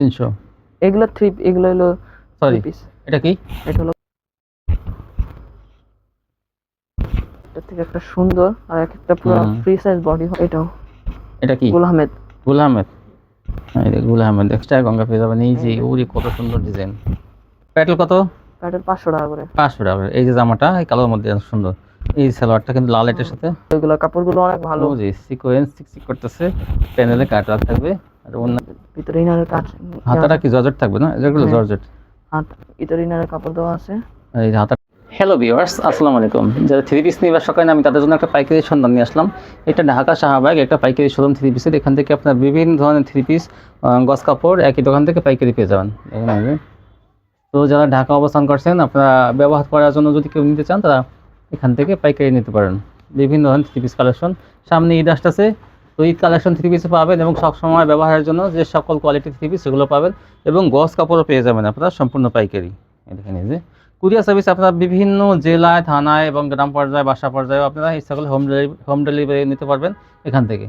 তিনশো। এগুলো থ্রি এগুলো হলো সরি পিস এটা কি? এটা হলো এটা থেকে একটা সুন্দর আর একটা পুরো ফ্রি সাইজ বডি এটাও। এটা কি? গুল আহমেদ। গুল আহমেদ? হ্যাঁ, এই যে গুল আহমেদ এক্সট্রা গঙ্গা পেয়ে যাবেন। এই যে ওরে কত সুন্দর ডিজাইন প্যাটেল কত? প্যাটের পাঁচশো টাকা করে। পাঁচশো টাকা করে। এই যে জামাটা এই কালোর মধ্যে সুন্দর। এই সালোয়ারটা কিন্তু লাল এটার সাথে। ওইগুলো কাপড়গুলো অনেক ভালো। ভালো যে সিকোয়েন্স সিক করতেছে। প্যানেলে কাটা থাকবে। আর অন্য ভিতরে ইনারের কাজ হাতাটা কি জর্জেট থাকবে না? যেগুলো হ্যাঁ। জর্জেট। হাত ভিতরে ইনারের কাপড় দেওয়া আছে। এই হাতা হ্যালো ভিউয়ার্স আসসালামু আলাইকুম। যারা থ্রি পিস নিয়ে ব্যবসা করেন আমি তাদের জন্য একটা পাইকারি সন্ধান নিয়ে আসলাম। এটা ঢাকা শাহবাগ একটা পাইকারি শোরুম থ্রি পিসের। এখান থেকে আপনার বিভিন্ন ধরনের থ্রি পিস গস কাপড় একই দোকান থেকে পাইকারি পেয়ে যাবেন। এখানে তো যারা ঢাকা অবস্থান করছেন আপনারা ব্যবহার করার জন্য যদি কেউ নিতে চান তারা এখান থেকে পাইকারি নিতে পারেন। বিভিন্ন ধরনের থ্রি পিস কালেকশন। সামনে ঈদ আসতেছে। তো ঈদ কালেকশন থ্রি পিসও পাবেন এবং সবসময় ব্যবহারের জন্য যে সকল কোয়ালিটির থ্রি পিস সেগুলো পাবেন এবং গস কাপড়ও পেয়ে যাবেন আপনারা সম্পূর্ণ পাইকারি। দেখেন এই যে। কুরিয়ার সার্ভিস আপনারা বিভিন্ন জেলায়, থানায় এবং গ্রাম পর্যায়ে, বাসা পর্যায়ে আপনারা এই সকল হোম ডেলিভারি হোম ডেলিভারি নিতে পারবেন এখান থেকে।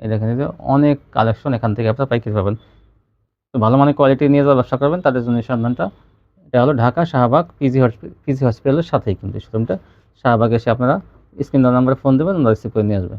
এই দেখেন যে অনেক কালেকশন এখান থেকে আপনারা পাইকারি পাবেন। ভালো মানের কোয়ালিটি নিয়ে যারা ব্যবসা করবেন, তাদের জন্য সন্ধানটা। এটা হলো Dhaka Shahbag PG hospital PG হসপিটালের সাথেই কিন্তু শোরুমটা শাহবাগ এসে আপনারা স্ক্রিন নাম্বারে ফোন দেবেন ওরা রিসিভ করে নিয়ে আসবে।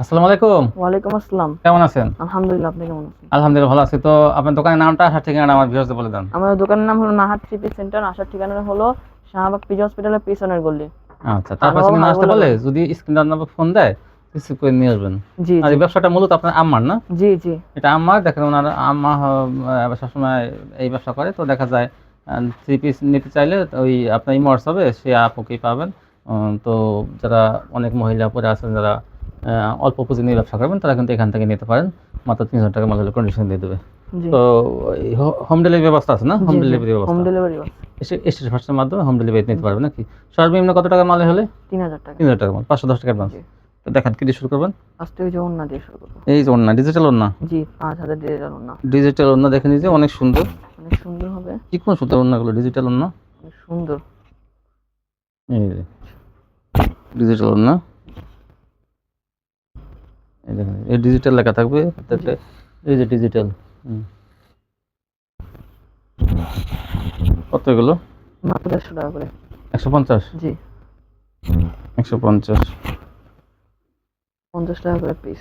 আসসালামু আলাইকুম। ওয়ালাইকুম আসসালাম। কেমন আছেন? আলহামদুলিল্লাহ আপনি কেমন আছেন? আলহামদুলিল্লাহ ভালো আছি। তো আপনার দোকানের নামটা আর ঠিকানাটা আমার ভিউয়ার্সদের বলে দেন। আমাদের দোকানের নাম হলো নাহার থ্রি পিস সেন্টার। আসার ঠিকানা হলো শাহবাগ পিজি হসপিটালের পিছনের গলি। আচ্ছা তারপর আমার না বাবা আসতে বলে যদি স্ক্রিন নাম্বার ফোন দেয় রিসিভ করে নিয়ে আসবেন। জি আর এই ব্যবসাটা মূলত আপনার আম্মার না? জি জি। এটা আম্মার দেখেন ওনার আম্মা সবসময় এই ব্যবসা করে। তো দেখা যায় থ্রি পিস নিতে চাইলে ওই আপনার ইমো হবে সে আপুকেই পাবেন। তো যারা অনেক মহিলা পরে আছেন যারা অল্প পুঁজি নিয়ে ব্যবসা করবেন তারা কিন্তু এখান থেকে নিতে পারেন। মাত্র তিন হাজার টাকা মাল কন্ডিশন দিয়ে দেবে। তো হোম ডেলিভারি ব্যবস্থা আছে না? হোম ডেলিভারি হোম ব্যবস্থা। ডেলিভারি ফার্স্টের মাধ্যমে হোম ডেলিভারি নিতে পারবেন নাকি? সর্বনিম্ন কত টাকা মালে হলে? তিন হাজার টাকা। তিন হাজার টাকা মাল পাঁচশো দশ মাল জি। তো দেখান কি দিয়ে শুরু করবেন? আজকে ওই যে অন্য দিয়ে শুরু করব। এই যে ওন্না ডিজিটাল ওন্না জি পাঁচ হাজার দিয়ে যাব ডিজিটাল ওন্না দেখে নিজে অনেক সুন্দর। অনেক সুন্দর হবে। কি কোন সুন্দর ওন্নাগুলো ডিজিটাল ওন্না অনেক সুন্দর। এই ডিজিটাল ওন্না এই দেখেন এই ডিজিটাল লেখা থাকবে প্রত্যেকটা এই যে ডিজিটাল কত এগুলো? মাত্র দেড়শো টাকা করে। একশো পঞ্চাশ? জি। একশো পঞ্চাশ। পঞ্চাশ টাকা করে পিস।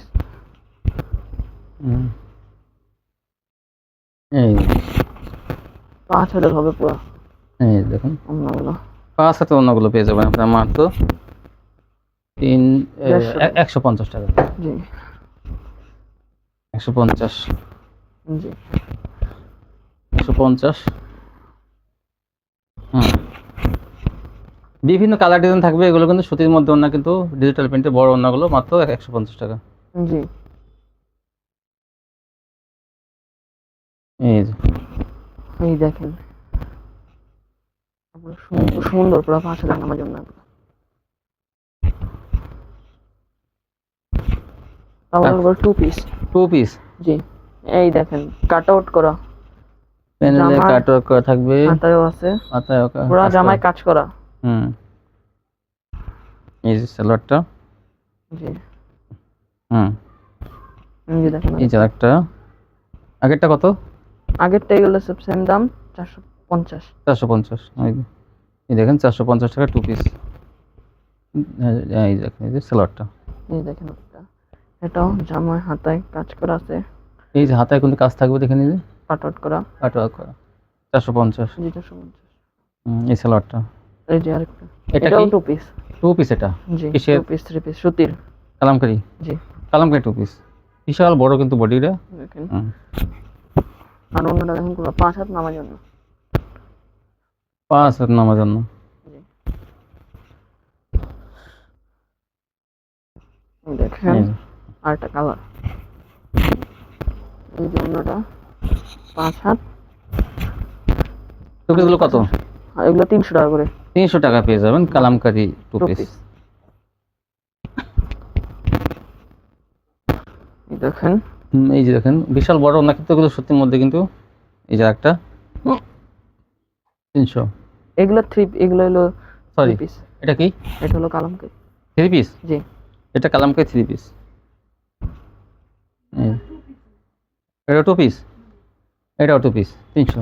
এই। পাঁচ হাজার হবে পুরো। এই দেখুন। অন্যগুলো। পাঁচ হাতে অন্যগুলো পেয়ে যাবেন আপনার মাত্র তিন একশো পঞ্চাশ টাকা। জি। একশো পঞ্চাশ। জি। একশো পঞ্চাশ। হুম। বিভিন্ন কালার ডিজাইন থাকবে এগুলো কিন্তু সুতির মধ্যে অন্য কিন্তু ডিজিটাল প্রিন্টের বড় অন্যগুলো মাত্র একশো পঞ্চাশ টাকা। জি। এই যে। এই দেখেন। সুন্দর সুন্দর পুরো পাঁচ হাজার আমার জন্য। আমার টু পিস টু পিস জি। এই দেখেন কাট আউট করা প্যানেলে কাট করা থাকবে। হাতায়ও আছে। পুরো জামায় কাজ করা। হুম। এই যে সালোয়ারটা। জি। হুম। এই যে দেখেন। এই যে একটা আগেরটা কত? আগেরটা এগুলো সব সেম দাম চারশো পঞ্চাশ। চারশো পঞ্চাশ। এই দেখেন চারশো পঞ্চাশ টাকা টু পিস এই দেখেন এই যে সালোয়ারটা। এই দেখেন। এটাও জামায় হাতায় কাজ করা আছে। এই যে হাতায় কিন্তু কাজ থাকবে দেখে নিলে কাট আউট করা। কাটা করা। চারশো পঞ্চাশ। জি চারশো পঞ্চাশ এই সালোয়ারটা। এই যে আরেকটা। এটা টু পিস টু পিস এটা? জি টু পিস থ্রি পিস সুতির। কালামকারি? জি। কালামকারি টু পিস বিশাল বড় কিন্তু বডিটা। দেখেন। আর অন্যটা দেখেন পুরো পাঁচ হাত নামার জন্য। পাঁচ হাত নামার জন্য। দেখেন। আর একটা কালার এই যে অন্যটা পাঁচ হাত। পিসগুলো কত? আর এগুলো তিনশো টাকা করে। তিনশো টাকা পেয়ে যাবেন কালামকারি টু পিস দেখেন। এই যে দেখেন বিশাল বড় না কিন্তু এগুলো সত্যির মধ্যে কিন্তু এই যে একটা তিনশো। এগুলো থ্রি এগুলো হলো সরি পিস এটা কি? এটা হলো কালামকারি। থ্রি পিস জি। এটা কালামকারি থ্রি পিস এটা টু পিস এটাও টু পিস তিনশো।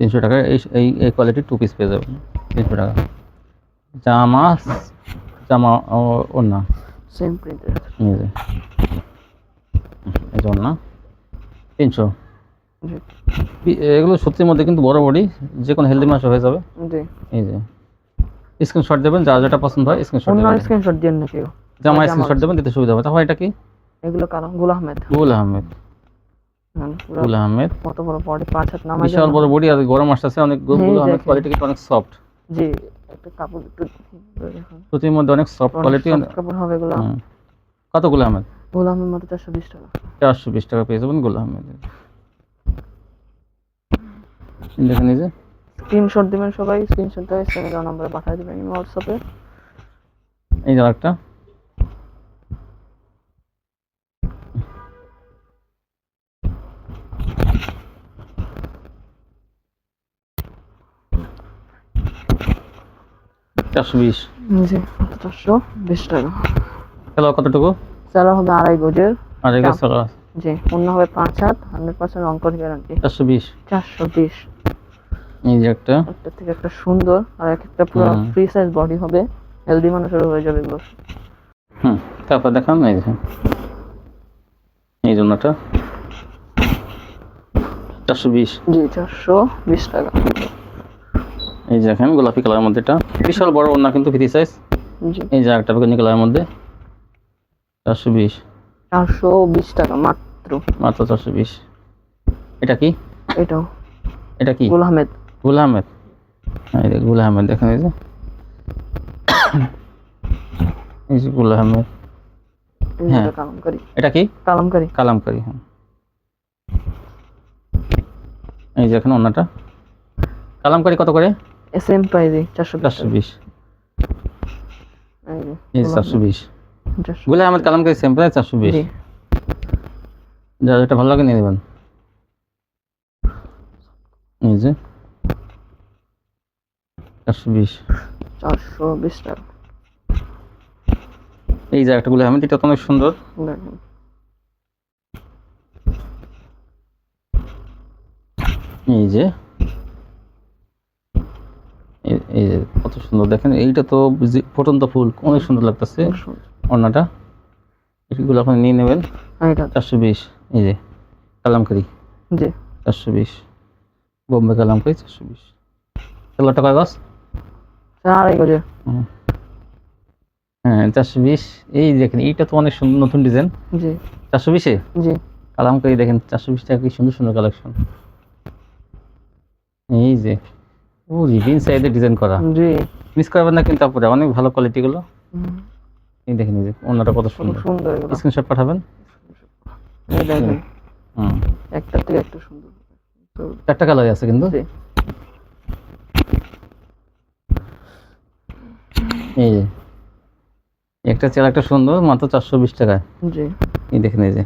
তিনশো টাকা এই এই কোয়ালিটির টু পিস পেয়ে যাবেন তিনশো টাকা। জামা জামা ওড়না। সেম প্রিন্টের যে। ওড়না তিনশো। এগুলো সত্যির মধ্যে কিন্তু বড় বডি যে কোনো হেলদি মাছ হয়ে যাবে। এই যে। স্ক্রিনশট দেবেন যার যেটা পছন্দ হয় স্ক্রিনশট স্ক্রিনশট দিয়ে না কেউ। জামা জামা স্ক্রিনশট দেবেন দিতে সুবিধা হবে। তাহলে এটা কি? এগুলো কালাম গুল আহমেদ। গুল আহমেদ। গুল আহমেদ। কত বড় বডি পাঁচ হাত নামাই বিশাল বড় বডি আর গরম আসতেছে অনেক গুল আহমেদ কোয়ালিটি কিন্তু অনেক সফট জি একটা কাপড় একটু দেখুন সুতির মধ্যে অনেক সফট কোয়ালিটি কাপড় হবে এগুলো। কত গুল আহমেদ? গুল আহমেদ মাত্র চারশো বিশ টাকা। চারশো বিশ টাকা পেয়ে যাবেন গুল আহমেদ দেখে নিজে স্ক্রিনশট দিবেন সবাই স্ক্রিনশট দিয়ে দেওয়া নাম্বারে পাঠিয়ে দিবেন। হোয়াটসঅ্যাপে এই যে একটা চারশো বিশ। জি চারশো বিশ টাকা। খেলো কতটুকু? স্যালার হবে আড়াই গজের। আর এগুলো দাম। জি অন্য হবে পাঁচ হাত হান্ড্রেড পার্সেন্ট অঙ্কন গ্যারান্টি চারশো বিশ। চারশো বিশ। এই যে একটা। একটা থেকে একটা সুন্দর আর একটা পুরো ফ্রি সাইজ বডি হবে। হেলদি মানুষেরও হয়ে যাবে এগুলো। হুম তারপর দেখান এই দেখেন এই জন্যটা চারশো বিশ। জি চারশো বিশ টাকা। এই যে দেখেন গোলাপি কালারের মধ্যে এটা। বিশাল বড় ওড়না কিন্তু ফ্রি সাইজ এই যে একটা বেগুনি কালারের মধ্যে। চারশো বিশ। চারশো বিশ টাকা মাত্র। মাত্র চারশো বিশ। এটা কি? এটাও। এটা কি? গুল আহমেদ। গুল আহমেদ। এই যে গুল আহমেদ দেখেন এই যে। এই যে গুল আহমেদ। হ্যাঁ। এটা কালামকারি। এটা কি? কালামকারি। কালামকারি হ্যাঁ। এই যে এখানে অন্যটা কালামকারি কত করে? এস এম প্রাইজে চারশো চারশো বিশ। চারশো বিশ। গুল আহমেদ কালামকারি সেম প্রাইস চারশো বিশ। যা যেটা ভালো লাগে নিয়ে নেবেন। এই যে চারশো বিশ। চারশো বিশ টাকা। এই একটা গুলো আহমেদ এটা তো অনেক সুন্দর। এই যে এই- যে কত সুন্দর দেখেন এইটা তো ফুটন্ত ফুল অনেক সুন্দর লাগতেছে। ওড়নাটা এগুলো আপনি নিয়ে নেবেন। চারশো বিশ এই যে কালামকারি। জি। চারশো বিশ বোম্বে কালামকারি চারশো বিশ। ষোলো টাকা গাছ আড়াই হ্যাঁ চারশো বিশ এই দেখেন এইটা তো অনেক সুন্দর নতুন ডিজাইন। জি। চারশো বিশে? জি। কালামকারি দেখেন চারশো বিশ টাকা কি সুন্দর সুন্দর কালেকশন। এই যে ও রিভিন সাইডে ডিজাইন করা। জি। মিস করবেন না কিন্তু তারপরে অনেক ভালো কোয়ালিটিগুলো হুম, এই দেখেন এই যে অন্যটা কত সুন্দর। সুন্দর স্ক্রিনশট পাঠাবেন? এই দেখেন। হুম। একটা থেকে একটা সুন্দর। তো চারটা কালার আছে কিন্তু। জি। এই একটা চেয়ার একটা সুন্দর মাত্র চারশো বিশ টাকায়। জি। এই দেখেন এই যে।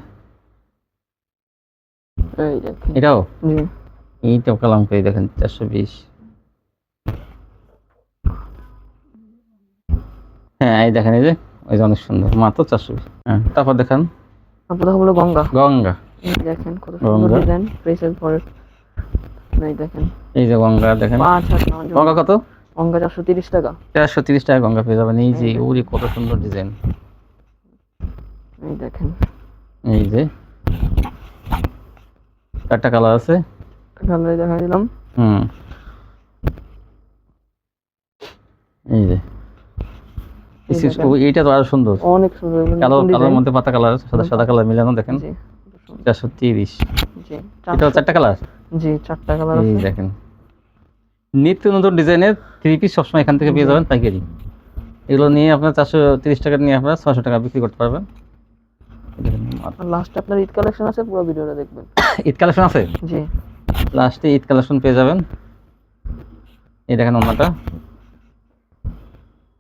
এই এটাও? জি। এইটাও কালামকারি দেখেন চারশো বিশ। হ্যাঁ এই দেখেন এই যে ওই যে অনেক সুন্দর। মাত্র চারশো বিশ হ্যাঁ তারপর দেখান। তারপর হলো গঙ্গা। গঙ্গা। দেখেন কত সুন্দর গঙ্গা। ডিজাইন ফেসের পরে এই দেখেন। এই যে গঙ্গা দেখেন। গঙ্গা কত? গঙ্গা চারশো তিরিশ টাকা। চারশো তিরিশ টাকা গঙ্গা পেয়ে যাবেন। এই যে ওরে কত সুন্দর ডিজাইন এই দেখেন। এই যে চারটা কালার আছে। কালারে দেখা দিলাম। হুম। এই যে এই বিশেষ দেখেন। করে এইটা তো আরও সুন্দর। অনেক সুন্দর কালো কালোর মধ্যে পাতা কালার সাদা সাদা কালার মিলানো দেখেন। চারশো তিরিশ। চারশো- চারটা কালার জি চারটা কালার দেখেন। নিত্য নতুন ডিজাইনের থ্রি পিস সবসময় এখান থেকে পেয়ে যাবেন পাইকারি। এগুলো নিয়ে আপনার চারশো তিরিশ টাকা নিয়ে আপনারা ছশো টাকা বিক্রি করতে পারবেন। লাস্টে আপনার ঈদ কালেকশন আছে পুরো ভিডিওটা দেখবেন। ঈদ কালেকশন আছে? জি। লাস্টে ঈদ কালেকশন পেয়ে যাবেন। এই দেখেন অন্যটা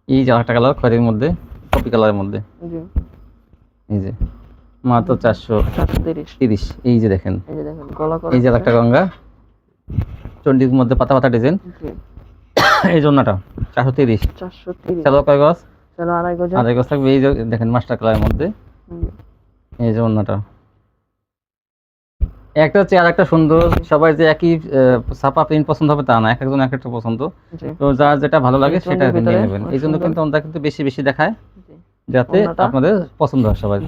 এই যে একটা কালার খয়েরির মধ্যে কপি কালারের মধ্যে। জি। এই যে মাত্র চারশো তিরিশ। এই যে দেখেন। এই যে দেখেন গলা করা এই যে একটা গঙ্গা চন্ডির মধ্যে পাতা পাতা ডিজাইন। এই জন্যটা চারশো তিরিশ। চারশো কয় গছ চলো আড়াই গজা আড়াই গছ থাকবে এই যে দেখেন মাস্টার কালারের মধ্যে। এই যে অন্যটা একটা হচ্ছে আর একটা সুন্দর সবাই যে একই ছাপা প্রিন্ট পছন্দ হবে তা না এক একজন এক একটা পছন্দ। তো যার যেটা ভালো লাগে সেটা নিয়ে নেবেন। এই জন্য কিন্তু আমরা কিন্তু বেশি বেশি দেখায় যাতে আপনাদের পছন্দ হয় সবাই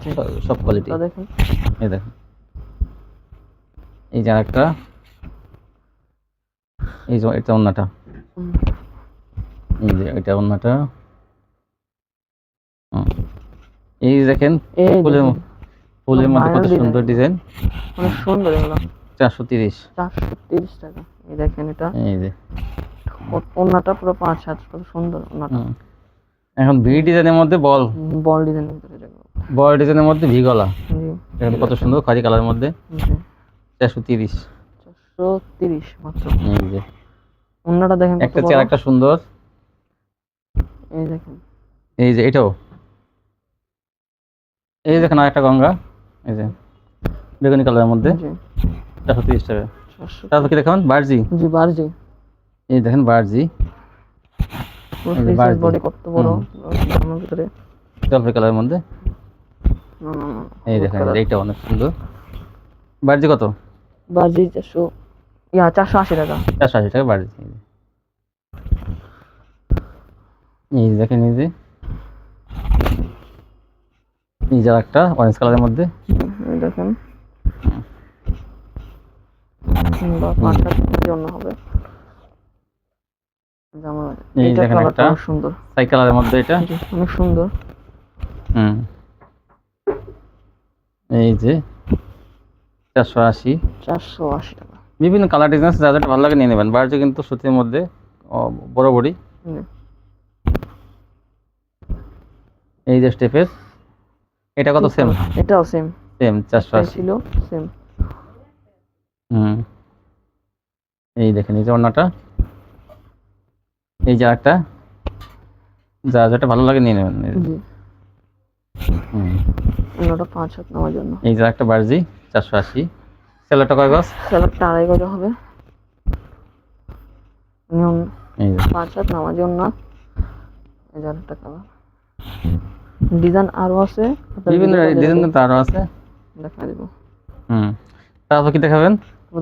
সব কোয়ালিটি এই দেখেন। এই যে একটা এই যে এটা অন্যটা। এই যে এটা অন্যটা। এই দেখেন ফুলের ফুলের মধ্যে কত সুন্দর ডিজাইন। অনেক সুন্দর এগুলো। চারশো তিরিশ। চারশো তিরিশ টাকা। এই দেখেন এটা। এই যে। ও- ওড়নাটা পুরো পাঁচ হাত কত সুন্দর ওড়নাটা হুম। এখন ভি ডিজাইনের মধ্যে বল। বল ডিজাইনের ভিতরে বল ডিজাইনের মধ্যে ভি গলা। জি। দেখেন কত সুন্দর খয়েরি কালারের মধ্যে। জি। চারশো তিরিশ। চারশো তিরিশ মাত্র। এই যে। ওড়নাটা দেখেন একটা। চেয়ার একটা সুন্দর। এই দেখেন। এই যে এটাও। এই দেখেন আরেকটা গঙ্গা। এই যে বেগুনি কালারের মধ্যে। চারশো তিরিশ টাকা তারপর কি দেখেন বার্জি? জি বারজি। এই দেখেন বার্জি। বডি কত বড়। ভিতরে। জলপাই কালারের মধ্যে? এই দেখেন এইটা অনেক সুন্দর। বার্জি কত? বারজি চারশো ইয়া চারশো আশি টাকা। চারশো আশি টাকা বার্জি। এই দেখেন এই যে। এই যে একটা অরেঞ্জ কালারের মধ্যে। দেখেন। বা পাঁচ হাজার জন্য হবে। এই দেখেন একটা। সুন্দর। সাই কালারের মধ্যে এটা। অনেক সুন্দর। হুম। এই যে চারশো আশি। চারশো আশি টাকা। বিভিন্ন কালার ডিজাইন যা যেটা ভালো লাগে নিয়ে নেবেন। বার্জি কিন্তু সুতির মধ্যে বড়ি এই যে স্টেপের। এটা কত সেম এটাও সেম সেম চারশো আশি। ছিল সেম হুম। এই দেখেন এই যে ওড়নাটা। এই যে একটা যা যেটা ভালো লাগে নিয়ে নেবেন। জি। হুম। অন্যটা পাঁচ হাত নেওয়ার জন্য। এই যে একটা বার্জি চারশো আশি। সেলোটা কয় গজ? স্যালাডটা আড়াই গজ হবে। নিয়ম এই যে। পাঁচ হাত নেওয়ার জন্য। এই আরেকটা কালার ডিজাইন আরও আছে। বিভিন্ন ডিজাইন কিন্তু আরও আছে। দেখা দিব। হুম। তারপর কি দেখাবেন?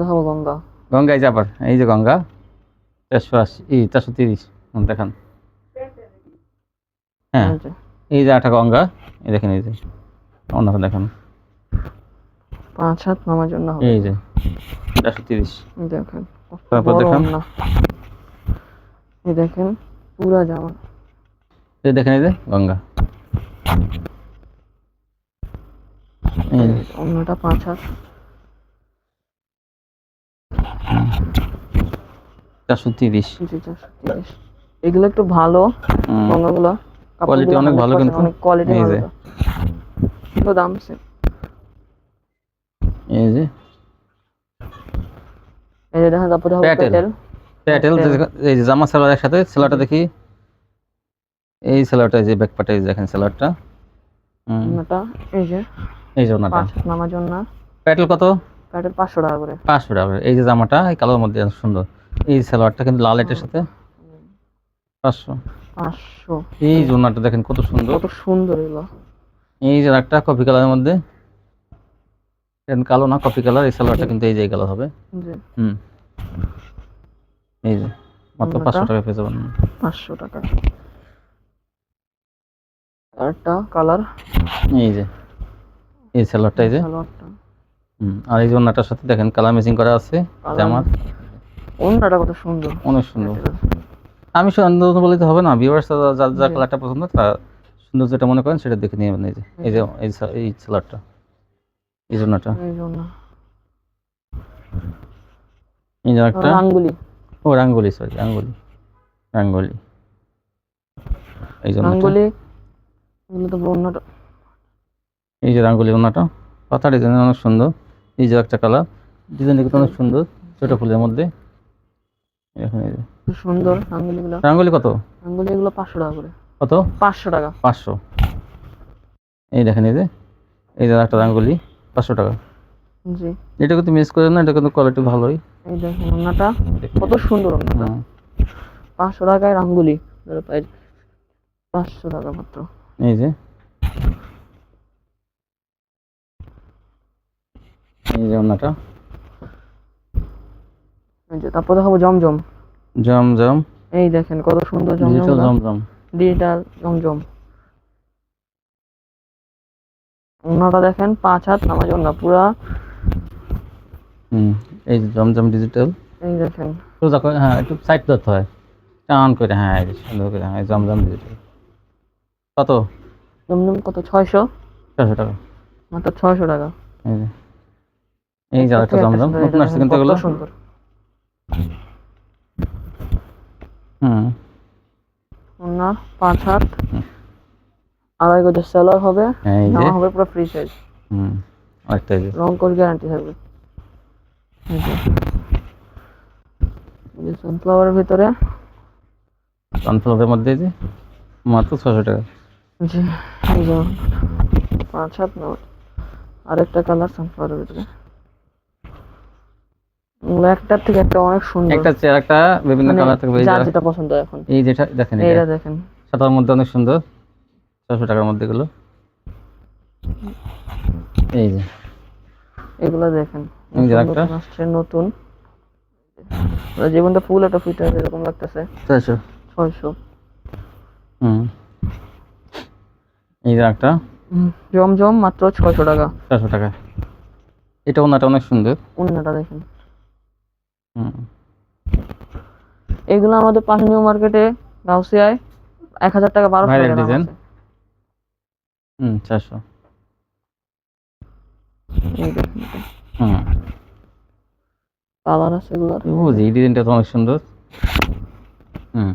দেখাবো গঙ্গা। গঙ্গা এই যে আবার এই যে গঙ্গা। চারশো আশি এই চারশো তিরিশ দেখান। হ্যাঁ এই যে, একটা গঙ্গা এই দেখেন এই যে। অন্যটা দেখেন। পাঁচ হাত নামার জন্য হবে। এই যে চারশো তিরিশ। দেখেন তারপর দেখান। এই দেখেন পুরা জামা। এই দেখেন এই যে গঙ্গা। অন্যটা পাঁচ হাত চারশো তিরিশ জি চারশো তিরিশ এগুলো একটু ভালো গঙ্গাগুলো Quality অনেক ভালো কিন্তু। অনেক কোয়ালিটি ভালো তো। দাম। এই যে। এই যে প্যাটেল। প্যাটেল এই যে জামা সেলার একসাথে সেলারটা দেখি। এই সেলারটা এই যে ব্যাকপাটে এই যে দেখেন হুম, অন্যটা এই যে। এই যে ওনাটা। নামার জন্য প্যাটেল কত? প্যাটেল পাঁচশো টাকা করে। পাঁচশো টাকা করে। এই যে জামাটা এই কালোর মধ্যে সুন্দর। এই সালোয়ারটা কিন্তু লাল এটার সাথে? পাঁচশো। পাঁচশো। এই জোনাটা দেখেন কত সুন্দর। কত সুন্দর এগুলো। এই যে একটা কফি কালারের মধ্যে। এখানে কালো না কফি কালার। এই সালোয়ারটা কিন্তু এই যে কালার হবে। জি। হুম। এই যে মাত্র? পাঁচশো টাকা পেয়ে যাবেন। পাঁচশো টাকা। আরেকটা কালার? এই যে এই সালোয়ারটা এই যে। সালোয়ারটা। হুম আর এই জোনাটার সাথে দেখেন কালার ম্যাচিং করা আছে জামার। অন্যটা কত সুন্দর। অনেক সুন্দর। আমি সুন্দর বলতে হবে না ভিউয়ার্স যার যার কালারটা পছন্দ তার সুন্দর যেটা মনে করেন সেটা দেখে নিয়ে এই যে। এই যে এই সালোয়ারটা এই জন্যটা এই জন্য এই যে একটা রাঙ্গুলি। ও রাঙ্গুলি সরি রাঙ্গুলি। রাঙ্গুলি। এই জন্য রাঙ্গুলি এগুলো তো অন্যটা এই যে রাঙ্গুলি ওনাটা পাতা ডিজাইন অনেক সুন্দর এই যে একটা কালার ডিজাইন কিন্তু অনেক সুন্দর ছোট ফুলের মধ্যে। এখন এই যে। খুব সুন্দর রাঙ্গুলি কত? রাঙ্গুলি এগুলো পাঁচশো টাকা করে। কত? পাঁচশো টাকা। পাঁচশো। এই দেখেন এই যে এই যে একটা রাঙ্গুলি পাঁচশো টাকা। জি। এটা কিন্তু মিস করেন না এটা কিন্তু কোয়ালিটি ভালোই। এই দেখেন ওনাটা কত সুন্দর ওনাটা পাঁচশো টাকায় রাঙ্গুলি। পাঁচশো টাকা মাত্র। এই যে। এই যে ওনাটা তারপর দেখাবো জমজম। জমজম। এই দেখেন কত সুন্দর জমজম ডিজিটাল জমজম। ডিজিটাল জমজম। ওনাটা দেখেন পাঁচ হাত নামাজ না পুরা। হুম এই যে জমজম ডিজিটাল। এই দেখেন। সোজা করে হ্যাঁ একটু সাইড ধরতে হয়। টান করে হ্যাঁ সুন্দর করে হ্যাঁ জমজম ডিজিটাল। কত? জমজম কত? ছয়শো? চারশো টাকা। মাত্র ছয়শো টাকা। এই যে। এই যে একটা সুন্দর, নতুন আসছে কিন্তু এগুলো। সুন্দর। হুম। ওনার পাঁচ হাত। আড়াই গজের সেলার হবে। জামা হবে পুরো ফ্রি সাইজ হুম। আরেকটা এই যে। রং কোড গ্যারান্টি থাকবে। এই যে। সানফ্লাওয়ারের ভিতরে। সানফ্লাওয়ারের মধ্যে যে। মাত্র ছশো টাকা। জি পাঁচ আরেকটা কালার সানফ্লাওয়ারের ভিতরে। একটার থেকে একটা অনেক সুন্দর। একটা চেয়ার একটা বিভিন্ন মানে কালার থাকবে এই যার যেটা পছন্দ এখন। এই যেটা দেখেন এটা। দেখেন। সাদার মধ্যে অনেক সুন্দর। ছশো টাকার মধ্যে এগুলো। এই যে। এগুলো দেখেন এই যে একটা। নতুন আসছে নতুন। জীবনটা ফুল একটা ফিট আছে এরকম লাগতেছে। ছয়শো। ছয়শো। হুম। এই যে একটা। জমজম মাত্র ছয়শো টাকা। ছশো টাকা এটা ওনাটা অনেক সুন্দর। অন্যটা দেখেন। এগুলো আমাদের পাশে নিউ মার্কেটে গাউসিয়ায় এক হাজার টাকা বারোশো টাকা দাম হুম চারশো। হুম। কালার আছে এগুলোর। বুঝি এই ডিজাইনটা তো অনেক সুন্দর। হুম।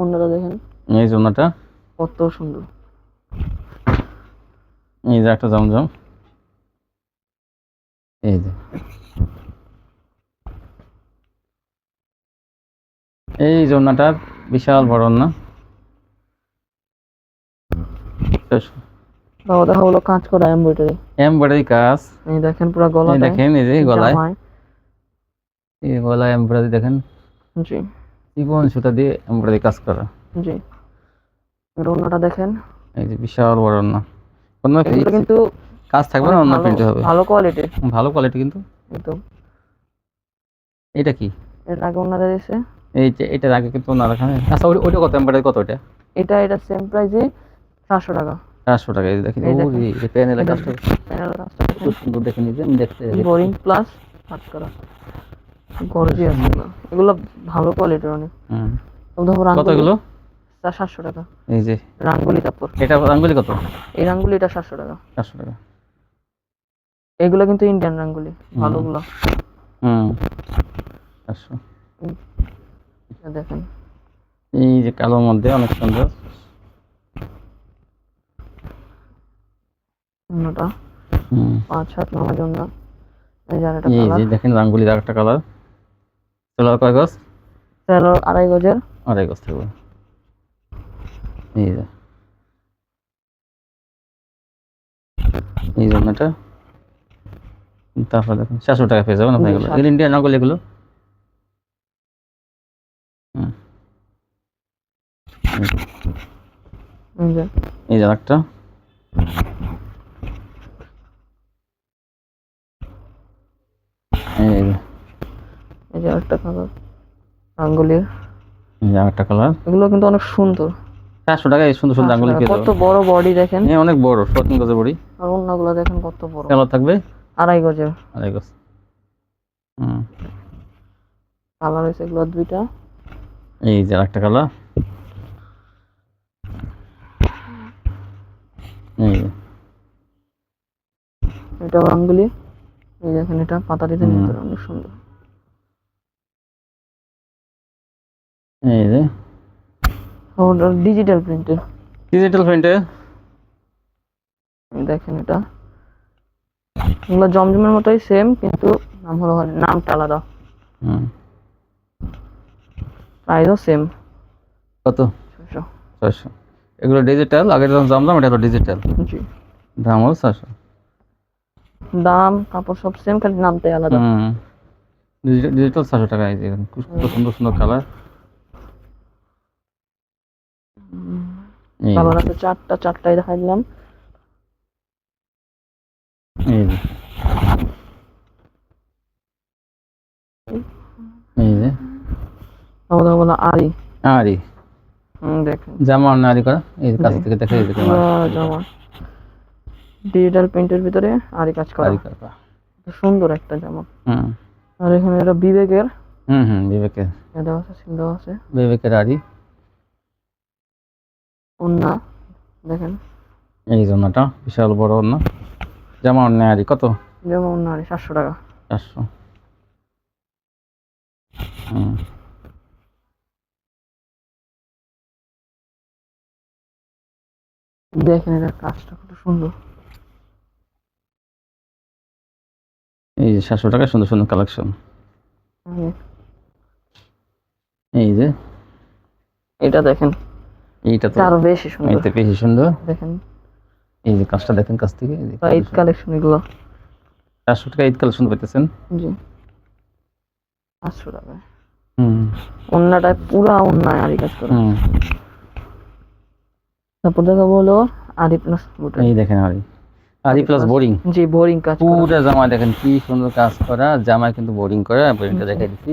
অন্যটা দেখেন। এই যে কত সুন্দর। এই যে একটা জমজম। এই যে। এই যে বিশাল বড় বাবা দেখা হলো কাজ করা এমব্রয়ডারি। এমব্রয়ডারি কাজ। এই দেখেন পুরো গলাটা। দেখেন এই যে গলায়। এই গলায় এমব্রয়ডারি দেখেন। জি। চিকন সুতা দিয়ে এমব্রয়ডারি কাজ করা। জি। এর দেখেন। এই যে বিশাল বড় ওনা কোনো এগুলো কিন্তু কাজ থাকবে না অন্য প্রিন্টে হবে। ভালো কোয়ালিটির ভালো কোয়ালিটি কিন্তু। একদম। এটা কি? এর আগে ওনারা দিয়েছে এই যে এটার আগে কিন্তু ওনার এখানে আচ্ছা ওইটা কত? এমব্রয়ডারি কত ওটা এটা এটা সেম প্রাইসে টাকা। চারশো টাকা এই দেখেন। ওরে, এই কাজটা। প্যানেল কাজটা। খুব সুন্দর দেখে নিজে আমি দেখতে। বোরিং প্লাস কাজ করা। গর্জিয়াস এগুলো এগুলো ভালো কোয়ালিটির অনেক। হুম। কত রাঙ্গুলি এগুলো সাতশো টাকা। এই যে। রাঙ্গুলি তারপর এটা রাঙ্গুলি কত? এই রাঙ্গুলিটা সাতশো টাকা। চারশো টাকা। এগুলো কিন্তু ইন্ডিয়ান রাঙ্গুলি ভালোগুলো। হুম। দেখেন। এই যে কালোর মধ্যে অনেক সুন্দর। অন্যটা। পাঁচ জন্য। এই যে এই কালার দেখেন রাঙ্গুলির সোলার কয় গজ? আড়াই গজের। আড়াই গজ থাকবে। এই যে। এই জন্যটা তারপর দেখুন চারশো টাকা পেয়ে যাবেন আপনি এগুলো। ইন্ডিয়ান রাঙ্গুলি এগুলো। এই যে। একটা এই যে। আরেকটা কালার রাঙ্গুলির এই যে আরেকটা কালার এগুলো কিন্তু অনেক সুন্দর। চারশো টাকা এই সুন্দর সুন্দর আঙ্গুলি পেয়ে কত বড় বডি দেখেন। হ্যাঁ অনেক বড় সতেন গজের বড়ি আর অন্যগুলো দেখেন কত বড়। কালার থাকবে? আড়াই গজের। আড়াই গজ। হুম। কালার হয়েছে এগুলো দুইটা। এই যে আরেকটা কালার। এই এটা রাঙ্গুলি এই দেখেন এটা পাতা হুম। ভিতরে অনেক সুন্দর। এই যে। ডিজিটাল প্রিন্টের ডিজিটাল প্রিন্টে দেখেন এটা। এগুলো জমজমের মতোই সেম কিন্তু নাম হলো নামটা আলাদা। হুম। প্রাইসও সেম কত? ছশো ছয়শো। এগুলো ডিজিটাল আগের যখন জমলাম এটা হলো ডিজিটাল জি। দাম হলো ছয়শো। দাম কাপড় সব সেম খালি নামটাই আলাদা। ডিজিটাল ছয়শো টাকা এই খুব সুন্দর সুন্দর কালার কালার আছে চারটা দিলাম। বলো আরি। আরি। জামা করা? এই কাছ থেকে দেখে এই দেখে পুরো জামা। ডিজিটাল প্রিন্টের ভিতরে আরি কাজ করা। সুন্দর একটা জামা। হুম। আর এখানে এটা বিবেকের। হুম হুম বিবেকের। এ দেওয়া আছে দেওয়া আছে। বিবেকের আরি। ওন্না দেখেন। এই জন্যটা বিশাল বড় অন্য জামা অন্য আরি কত? যেমন ওন্না আরি সাতশো টাকা। চারশো। হুম। দেখেন এটা কাজটা কত সুন্দর। এই যে সাতশো টাকা সুন্দর সুন্দর কালেকশন। এই যে। এটা দেখেন। এইটা তো আরও বেশি সুন্দর। এইটা বেশি সুন্দর। দেখেন। এই যে কাজটা দেখেন কাছ থেকে ঈদ কালেকশন। এগুলো। চারশো টাকা ঈদ কালেকশন পেতেছেন জি। পাঁচশো টাকা। হুম। অন্যটায় পুরা অন্যায় আরি কাজ করা। তারপর দেখা বলো আরি প্লাস এই দেখেন আরি আরি প্লাস বোরিং জি বোরিং কাজ পুরো জামা দেখেন কি সুন্দর কাজ করা। জামায় কিন্তু বোরিং করা বোরিংটা দেখাই দিচ্ছি।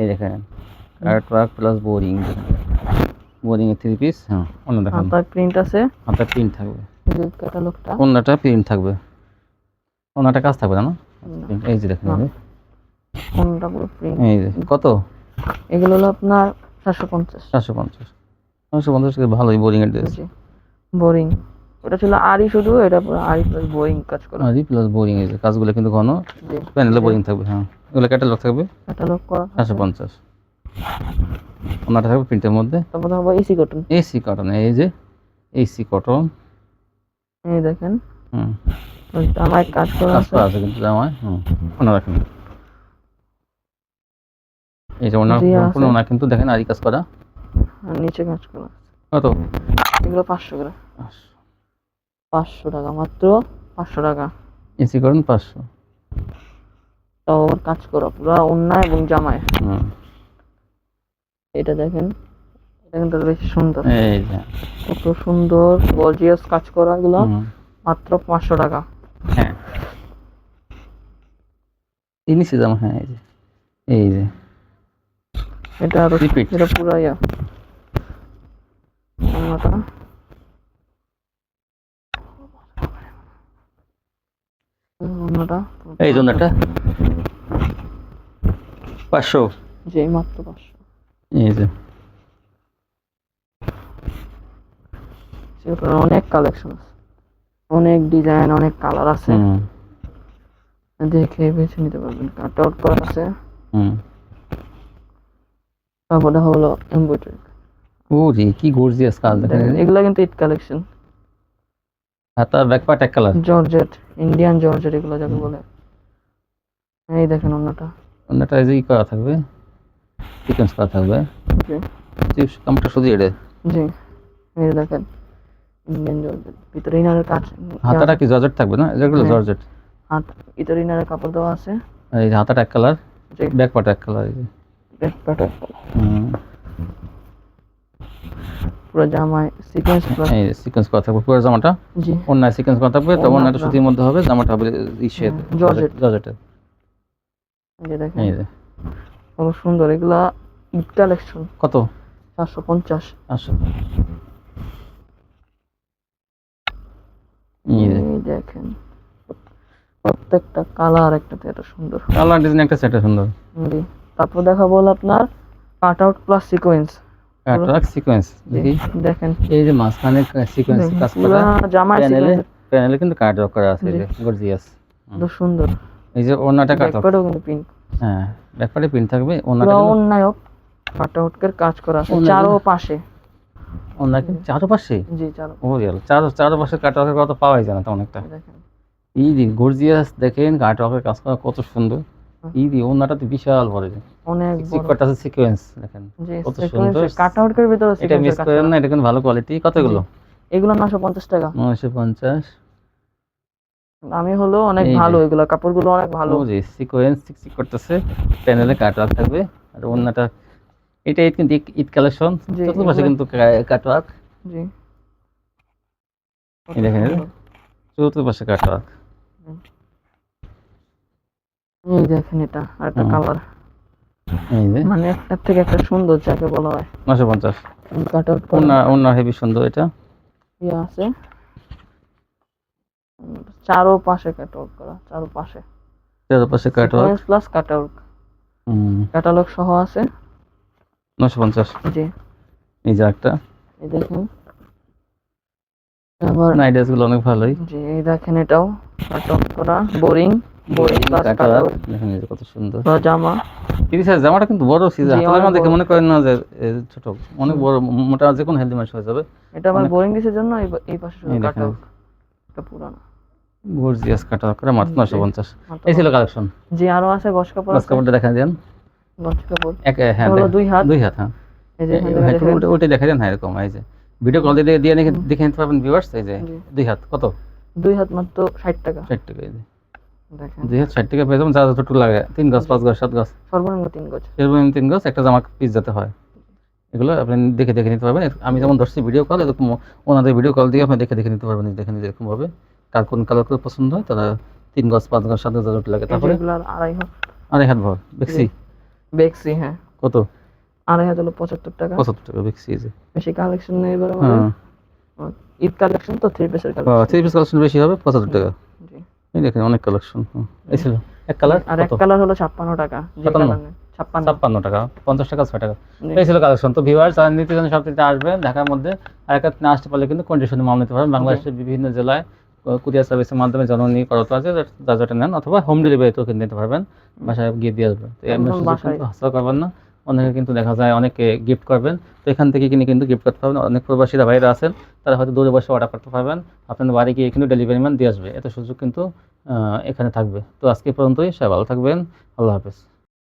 এই দেখেন। Cut work plus boring boring এর থ্রি পিস হ্যাঁ অন্য দেখেন। হাতায় প্রিন্ট আছে। হাতে প্রিন্ট থাকবে। ক্যাটালগটা। অন্যটা প্রিন্ট থাকবে। অন্যটা কাজ থাকবে না এই যে দেখেন কোনটা পুরো প্রিন্ট এই যে কত? এগুলো হলো আপনার চারশো পঞ্চাশ। চারশো পঞ্চাশ। চারশো পঞ্চাশ ভালোই বোরিং এর ড্রেস বোরিং। ওটা ছিল আরি শুধু এটা পুরো আরি প্লাস বোরিং কাজ করা। আরি প্লাস বোরিং এই কাজগুলো কিন্তু ঘন। প্যানেলে বোরিং থাকবে হ্যাঁ। এগুলো ক্যাটালগ থাকবে? ক্যাটালগ করা। চারশো পঞ্চাশ। ওনাটা থাকবে প্রিন্টের মধ্যে। তারপর দেখো এসি কটন। এসি কটন এই যে এসি কটন। এই দেখেন। হুম। কাজ করা আছে। কিন্তু জামায় হুম। ওনা রাখেন। এই যে ওনার জি, সম্পূর্ণ ওনা কিন্তু দেখেন আরি কাজ করা। নিচে কাজ করা কত? এগুলো পাঁচশো করে। পাঁচশো। টাকা মাত্র পাঁচশো টাকা। এসি কটন পাঁচশো। তো কাজ করা পুরো অন্যায় এবং জামায়। হুম। এটা দেখেন এটা কিন্তু বেশি সুন্দর। কত সুন্দর গর্জিয়াস কাজ করা এগুলো মাত্র পাঁচশো টাকা। হ্যাঁ। এই নিচে জামা হ্যাঁ এই যে। এই যে। এটা আরও. এটা পুরো ইয়া। এই জন্য একটা পাঁচশো। যে মাত্র পাঁচশো। এই যে। অনেক কালেকশন আছে। অনেক ডিজাইন অনেক কালার আছে। দেখে বেছে নিতে পারবেন। কাট আউট করা আছে। তারপরে হলো এমব্রয়ডারি ও রে কি গর্জিয়াস কাজ দেখেন। এগুলো কিন্তু ইট কালেকশন হাতা ব্যাক পার্ট এক কালার জর্জেট ইন্ডিয়ান জর্জেট এগুলো যাকে বলে। এই দেখেন অন্যটা। অন্যটা এই যে করা থাকবে। সিকোয়েন্স করা থাকবে। চিপস কামটা শুধু এটা জি। এই দেখেন ইন্ডিয়ান জর্জেট। ভিতরে ইনারের কাজ হাতাটা কি জর্জেট থাকবে না? যেগুলো হ্যাঁ। জর্জেট। হাত ভিতরে ইনারের কাপড় দেওয়া আছে। এই যে হাতাটা এক কালার ব্যাক পার্ট এক কালার এই ব্যাক প্যাটার্ন হুম, পুরো জামায় সিকোয়েন্স এই সিকোয়েন্স করা থাকবে পুরো জামাটা। জি। অন্যায় সিকোয়েন্স করা থাকবে তো অন্যটা পুরা। সুতির মধ্যে হবে জামাটা হবে হুম, জর্জেট। জর্জেটের। এই দেখেন। সুন্দর এগুলা ঈদ কালেকশন কত? চারশো পঞ্চাশ। এই দেখেন প্রত্যেকটা কালার একটাতে সুন্দর। কালার ডিজাইন একটা সেটা সুন্দর। জি তারপর দেখা বল আপনার cut out plus sequence cutwork sequence দেখি। দেখেন। এই যে মাঝখানে সিকোয়েন্স কাজ করা। জামায় প্যানেলে প্যানেলে কিন্তু কাটওয়ার্ক করা আছে গর্জিয়াস কত সুন্দর। এই যে ওনাটা কাটওয়ার্ক ব্যাকপ্যাডও কিন্তু পিঙ্ক হ্যাঁ ব্যাকপার্টে প্রিন্ট থাকবে। ওনাটা কাজ করা। আছে চারো পাশে ওনার কিন্তু চারপাশে? জি চারো ও গেল চার কাটওয়ার্কের কথা পাওয়াই যায় না তো অনেকটা এই যে গর্জিয়াস দেখেন কাটওয়ার্কের কাজ করা কত সুন্দর। এই যে ওনাটা তো বিশাল বড় অনেক বড়। সিকোয়েন্স আছে সিকোয়েন্স দেখেন। কত সুন্দর। কাট ভিতরে এটা মিস করেন না এটা কিন্তু ভালো কোয়ালিটি কতগুলো? এগুলো নশো পঞ্চাশ টাকা। নয়শো পঞ্চাশ। আমি হলো অনেক ভালো এগুলো কাপড়গুলো অনেক ভালো। যে সিকোয়েন্স সিক করতেছে প্যানেলে কাটওয়ার্ক থাকবে আর ওনাটা এটা কিন্তু ঈদ- কালেকশন জি, চতুর্পাশে কিন্তু কাটওয়ার্ক জি। এই দেখেন এটা। চতুর্পাশে কাটওয়ার্ক এই দেখেন এটা আর একটা কালার। মানে একটার থেকে একটা সুন্দর যাকে বলা হয়। নশো পঞ্চাশ। কাট আউট ওনার ওনার হেভি সুন্দর এটা। ইয়ে আছে। উম, চারো পাশে কাট আউট করা চারো পাশে তেরো পাশে কাটওয়ার্ক প্লাস হুম। ক্যাটালগ সহ আছে। নশো পঞ্চাশ। জি। এই যে একটা এই দেখেন। আবার নাইটগুলো অনেক ভালোই। জি এই দেখেন এটাও। কাট করা বোরিং বোরিং প্লাস কালার। দেখেন যে কত সুন্দর। জামা। তিরিশ হাজার জামাটা কিন্তু বড় সিজন জি, হাতের মধ্যে দেখে। মনে করেন না যে ছোট? অনেক বড় মোটা যে কোনো হেলদি মানুষ হয়ে যাবে। এটা আবার বোরিং দিসের জন্য এই পাশে শুধু এই কাট দেখেন। আউট এটা পুরানো। গর্জিয়াস কাটা করে মাত্র জি। নশো পঞ্চাশ। মাত্র এই ছিল কালেকশন। জি আরও আছে গস কাপড় বাস আছে? কাপড়টা দেখা দেন। গস কাপড়। এক হ্যাঁ দুই হাত। দুই হাত হ্যাঁ। এই যে হ্যাঁ, ওটা- ওটাই দেখা দেন হ্যাঁ এরকম এই যে। ভিডিও কল দিয়ে দিয়ে দেখে নিতে পারবেন ভিউয়ার্স এই যে। দুই হাত কত? দুই হাত মাত্র ষাট টাকা। ষাট টাকা এই যে। দুই হাত ষাট টাকা পেয়ে যাবেন যা যতটুকু লাগে। তিন গাছ পাঁচ সাত গাছ। সর্বনিম্ন তিন গজ এরকম তিন গাছ একটা জামা পিস যাতে হয়। এগুলো আপনি দেখে দেখে নিতে পারবেন। আমি যেমন ধরছি ভিডিও কল এরকম ওনাদের ভিডিও কল দিয়ে আপনি দেখে দেখে নিতে পারবেন দেখে নিতে এরকম ভাবে কার কোন কালার করে পছন্দ হয় তারা তিন গাছ পাঁচ গাছ সাত যতটুকু লাগে। তারপরে? আড়াই হাত। আড়াই হাত ভর বেক্সি? বেক্সি হ্যাঁ। কত? আড়াই হাত হলো পঁচাত্তর টাকা। পঁচাত্তর টাকা বেক্সি যে। বেশি কালেকশন নেই এবার হ্যাঁ। ঈদ কালেকশন তো থ্রি পিসের কালেকশন থ্রি পিস কালেকশন বেশি হবে পঁচাত্তর টাকা। জি। এই দেখেন অনেক কালেকশন এই ছিল। এক কালার আর এক কালার হলো ছাপ্পান্ন টাকা ছাপ্পান্ন? টাকা পঞ্চাশ টাকা ছয় টাকা। এই ছিল কালেকশন তো ভিউয়ার্স আর নিতে জন্য সবটিতে আসবেন ঢাকার মধ্যে। আর একটা না আসতে পারলে কিন্তু কন্ডিশনে মাল নিতে পারবেন। বাংলাদেশের বিভিন্ন জেলায় কুরিয়ার সার্ভিসের মাধ্যমে জননী করতে আছে যা যেটা নেন অথবা হোম ডেলিভারিতেও কিন্তু নিতে পারবেন বাসায় গিয়ে দিয়ে আসবে তো এমনি হাসিল করবেন না অনেকে কিন্তু দেখা যায় অনেকে গিফট করবেন তো এখান থেকে কিনে কিন্তু গিফট করতে পারবেন। অনেক প্রবাসীরা বাইরে আছেন তারা হয়তো দূরে বসে অর্ডার করতে পারবেন আপনাদের বাড়ি গিয়ে কিন্তু ডেলিভারি ম্যান দিয়ে আসবে। এত সুযোগ কিন্তু এখানে থাকবে। তো আজকে পর্যন্তই সবাই ভালো থাকবেন আল্লাহ হাফেজ।